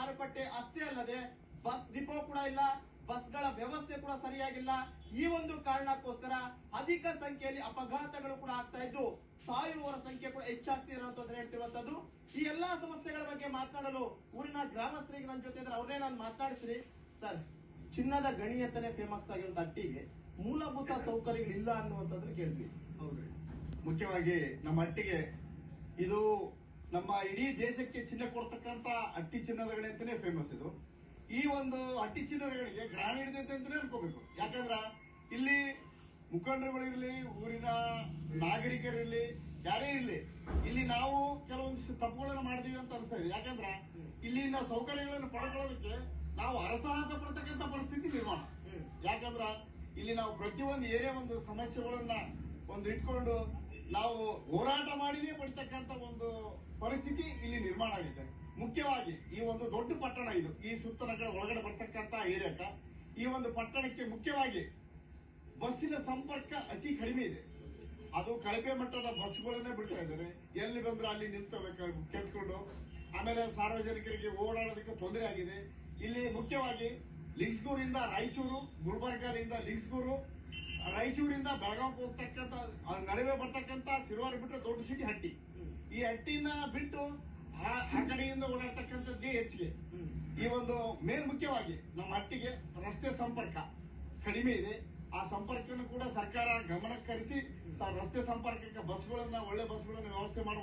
ಮಾರುಕಟ್ಟೆ ಅಷ್ಟೇ ಅಲ್ಲದೆ ಬಸ್ ಡಿಪೋ ಕೂಡ ಇಲ್ಲ ಬಸ್ಗಳ ವ್ಯವಸ್ಥೆ ಕೂಡ ಸರಿಯಾಗಿಲ್ಲ. ಈ ಒಂದು ಕಾರಣಕ್ಕೋಸ್ಕರ ಅಧಿಕ ಸಂಖ್ಯೆಯಲ್ಲಿ ಅಪಘಾತಗಳು ಕೂಡ ಆಗ್ತಾ ಇದ್ದು ಸಾಯುವವರ ಸಂಖ್ಯೆ ಕೂಡ ಹೆಚ್ಚಾಗ್ತಿರುವಂತದ್ದು ಹೇಳ್ತಿರುವಂತದ್ದು ಈ ಎಲ್ಲಾ ಸಮಸ್ಯೆಗಳ ಬಗ್ಗೆ ಮಾತನಾಡಲು ಊರಿನ ಗ್ರಾಮಸ್ಥರಿಗೆ ನನ್ನ ಜೊತೆ ಇದ್ರೆ ಅವ್ರನ್ನೇ ನಾನು ಮಾತಾಡಿಸ್ರಿ ಸರ್, ಚಿನ್ನದ ಗಣಿ ಅಂತಾನೆ ಫೇಮಸ್ ಆಗಿರುವಂತ ಹಟ್ಟಿಗೆ. ಮೂಲಭೂತ ಸೌಕರ್ಯಗಳಿಲ್ಲ ಅನ್ನುವಂಥದ್ದು ಕೇಳಿದ್ವಿ ಮುಖ್ಯವಾಗಿ ನಮ್ಮ ಅಟ್ಟಿಗೆ ಇದು ನಮ್ಮ ಇಡೀ ದೇಶಕ್ಕೆ ಚಿನ್ನ ಕೊಡ್ತಕ್ಕಂತ ಅಟ್ಟಿ ಚಿನ್ನದ ಗಣಿ ಅಂತಾನೆ ಫೇಮಸ್ ಇದು. ಈ ಒಂದು ಅಟ್ಟಿ ಚಿನ್ನದಗಳಿಗೆ ಹಿಡಿದೈತೆ ಅಂತಾನೆ ಅನ್ಕೋಬೇಕು. ಯಾಕಂದ್ರ ಇಲ್ಲಿ ಮುಖಂಡರುಗಳಿರ್ಲಿ ಊರಿನ ನಾಗರಿಕರಿರ್ಲಿ ಯಾರೇ ಇರ್ಲಿ, ಇಲ್ಲಿ ನಾವು ಕೆಲವೊಂದಿಷ್ಟು ತಪ್ಪುಗಳನ್ನು ಮಾಡಿದೀವಿ ಅಂತ ಅನಿಸ್ತಾ ಇದೆ. ಯಾಕಂದ್ರ ಇಲ್ಲಿನ ಸೌಕರ್ಯಗಳನ್ನು ಪಡ್ಕೊಳ್ಳೋದಕ್ಕೆ ನಾವು ಅರಸಾಹಸ ಪಡ್ತಕ್ಕಂತ ಪರಿಸ್ಥಿತಿ ನಿರ್ಮಾಣ. ಯಾಕಂದ್ರ ಇಲ್ಲಿ ನಾವು ಪ್ರತಿಯೊಂದು ಏನೇ ಒಂದು ಸಮಸ್ಯೆಗಳನ್ನ ಒಂದು ಇಟ್ಕೊಂಡು ನಾವು ಹೋರಾಟ ಮಾಡಿನೇ ಪಡಿತಕ್ಕಂತ ಒಂದು ಆಗಿದೆ ಮುಖ್ಯವಾಗಿ ಈ ಒಂದು ದೊಡ್ಡ ಪಟ್ಟಣ ಇದು. ಈ ಸುತ್ತಲ ಒಳಗಡೆ ಬರ್ತಕ್ಕಂತ ಏರಿಯಾಕ ಈ ಒಂದು ಪಟ್ಟಣಕ್ಕೆ ಮುಖ್ಯವಾಗಿ ಬಸ್ಸಿನ ಸಂಪರ್ಕ ಅತಿ ಕಡಿಮೆ ಇದೆ. ಅದು ಕಳಪೆ ಮಟ್ಟದ ಬಸ್ಗಳನ್ನೇ ಬಿಡ್ತಾ ಇದ್ದಾರೆ. ಎಲ್ಲಿ ಬಂದ್ರೆ ಅಲ್ಲಿ ನಿಲ್ತಬೇಕು ಕೆಟ್ಕೊಂಡು ಆಮೇಲೆ ಸಾರ್ವಜನಿಕರಿಗೆ ಓಡಾಡೋದಕ್ಕೆ ತೊಂದರೆ ಆಗಿದೆ. ಇಲ್ಲಿ ಮುಖ್ಯವಾಗಿ ಲಿಂಗ್ಸ್ಗೂರಿಂದ ರಾಯಚೂರು, ಗುಲ್ಬರ್ಗಾದಿಂದ ಲಿಂಗ್ಸ್ಗೂರು ರಾಯಚೂರಿಂದ ಬೆಳಗಾವಿಗೆ ಹೋಗ್ತಕ್ಕಂಥ ನಡುವೆ ಬರ್ತಕ್ಕಂಥ ಸಿರುವಾರ ಬಿಟ್ಟು ದೊಡ್ಡ ಸಿಟಿ ಹಟ್ಟಿ. ಈ ಹಟ್ಟಿನ ಬಿಟ್ಟು ಆ ಕಡೆಯಿಂದ ಓಡಾಡ್ತಕ್ಕಂಥದ್ದೇ ಹೆಚ್ಚಿಗೆ. ಈ ಒಂದು ಮೇಲ್ ಮುಖ್ಯವಾಗಿ ನಮ್ಮ ಅಟ್ಟಿಗೆ ರಸ್ತೆ ಸಂಪರ್ಕ ಕಡಿಮೆ ಇದೆ. ಆ ಸಂಪರ್ಕವನ್ನು ಕೂಡ ಸರ್ಕಾರ ಗಮನಕ್ಕೆ ಕರೆಸಿ ಸ- ರಸ್ತೆ ಸಂಪರ್ಕಕ್ಕೆ ಬಸ್ಗಳನ್ನ, ಒಳ್ಳೆ ಬಸ್ಗಳನ್ನ ವ್ಯವಸ್ಥೆ ಮಾಡುವ